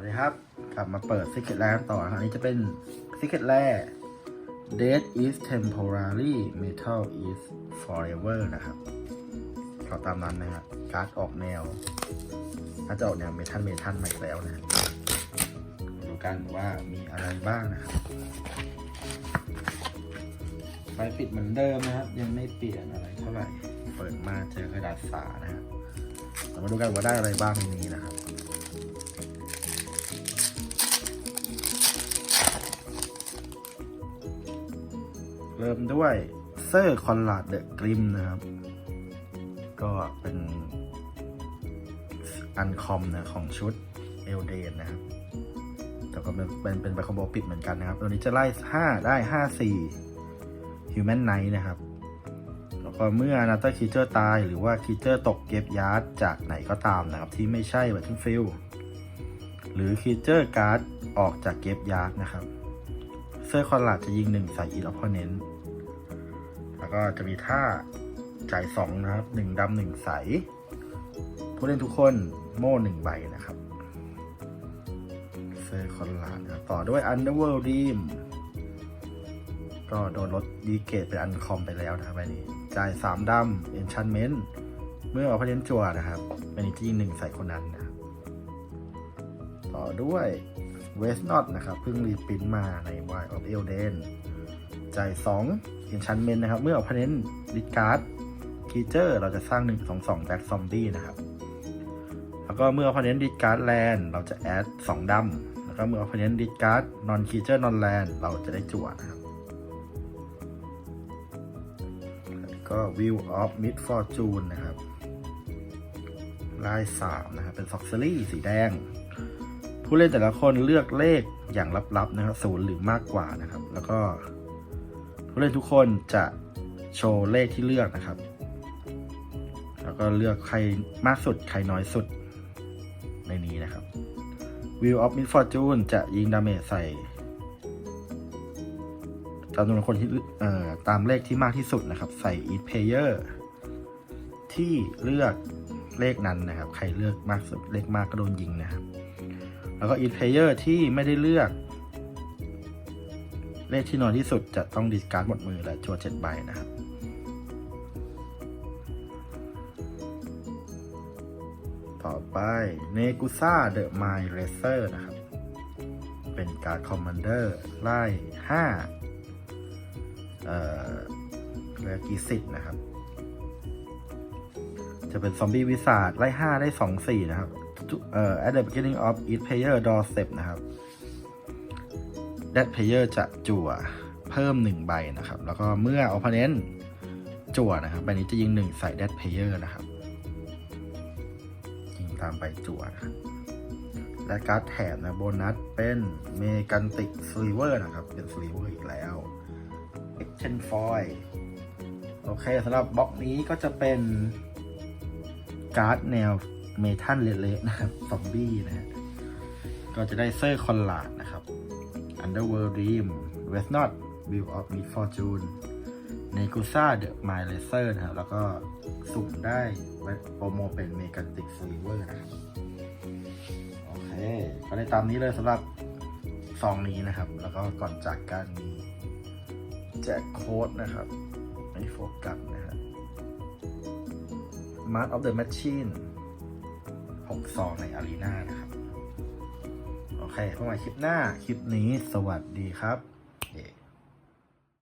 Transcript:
วัสดีครับ กลับมาเปิด Secret Lab ต่อครับอันนี้จะเป็น Secret Lab Dead is temporary Metal is forever นะครับก็ตามนั้นนะครับการ์ดออกแนวน่าจะออกแนวเมทัลเมทัลมาอีกแล้วนะดูกันว่ามีอะไรบ้างนะครับไฟปิดเหมือนเดิมนะครับ ยังไม่เปลี่ยนอะไรเท่าไหร่ เปิดมาเจอกระดาษสานะครับเรามาดูกันว่าได้อะไรบ้างในนี้นะครับ มด้วยเซอร์คอนลาดเดอะกริมนะครับ ก็เป็นอันคอมนะของชุดเอลเดนนะครับ แต่ก็เป็นเป็นเป็นไปคอมโบปิดเหมือนกันนะครับ ตัวนี้จะไล่ 5 ได้ 5 4 Human Knight นะครับ แล้วก็เมื่อนาตาคีเจอร์ตายหรือว่าคีเจอร์ตกเก็บยาร์ดจากไหนก็ตามนะครับ ที่ไม่ใช่บัตทิงฟิลหรือคีเจอร์การ์ดออกจากเก็บยาร์ดนะครับเซอร์คอนลาดจะยิงหนึ่งใส่อีออพอเนนต์ แล้วก็จะมีท่าจ่ายสองนะครับหนึ่งดำหนึ่งใส ผู้เล่นทุกคนโม่หนึ่งใบนะครับเซอร์คอนลาดนะต่อด้วย Underworld Dream ก็โดนลดดีเกตเป็นอันคอมไปแล้วนะครับใบนี้ จ่ายสามดำ Enchantment เมื่อเออพเนนจัวนะครับใบนี้จะยิงหนึ่งใส่คนนั้นนะต่อด้วยเวสนอตนะครับเพิ่งรีปรินท์มาใน Wild of Elden จ่าย2 Enchantment นะครับ เมื่อ Opponent Discard Creature เราจะสร้าง 1 2 2 Black Zombie นะครับ แล้วก็เมื่อ Opponent Discard Land เราจะ add 2ดำแล้วก็เมื่อ Opponent Discard Non Creature Non Land เราจะได้จั่วนะครับก็ View of Mid Fortune นะครับ ลาย 3 นะครับ เป็น Sorcery สีแดง ผู้เล่นแต่ละคนเลือกเลขอย่างลับๆนะครับศูนย์หรือมากกว่านะครับ แล้วก็ ผู้เล่นทุกคนจะโชว์เลขที่เลือกนะครับ แล้วก็เลือกใครมากสุด ใครน้อยสุดในนี้นะครับ View of Mid Fortune จะยิงดาเมจใส่จำนวนคนที่ตามเลขที่มากที่สุดนะครับ ใส่ each player ที่เลือกเลขนั้นนะครับ ใครเลือกมากสุดเลขมากก็โดนยิงนะครับ แล้วก็ each player ที่ไม่ได้เลือก เลขที่น้อยที่สุดจะต้องดิสการ์ดหมดมือและจัวเจ็ดใบนะครับต่อไปเนกุซ่าเดอะไมล์เรเซอร์นะครับ เป็นการ์ดคอมมานเดอร์ไล่ห้าเอ่อเรียกกี่สิบนะครับ จะเป็นซอมบี้วิสาดไล่ห้าได้สองสี่นะครับเอ่อ at the beginning of each player draw step นะครับ that player จะจั่วเพิ่มหนึ่งใบนะครับ แล้วก็เมื่อ opponent จั่วนะครับใบนี้จะยิงหนึ่งใส่ that player นะครับ ยิงตามใบจั่วนะและการ์ดแถมนะโบนัสเป็นเมกันติกสลีเวอร์นะครับ เป็นสลีเวอร์อีกแล้ว Action Foil โอเคสำหรับบล็อกนี้ก็จะเป็นการ์ดแนวเมทัลเละๆนะครับซอมบี้นะฮะก็จะได้เซอร์คอนลาดนะครับ Underworld Dream w e s t n o t View of Mid Fortune n e g u s a The m y l a s e r นะครับ แล้วก็สุ่มได้โปรโมเป็นเมกันติกฟ l เวอร์นะครับ โอเค ก็ได้ตามนี้เลยสำหรับซองนี้นะครับ แล้วก็ก่อนจากการมีแจกโค้ดนะครับไม่โฟกัสนะฮะ Mart of the Machine 6ซองในอารีนานะครับ เคพบกันใหม่คลิปหน้า คลิปนี้สวัสดีครับ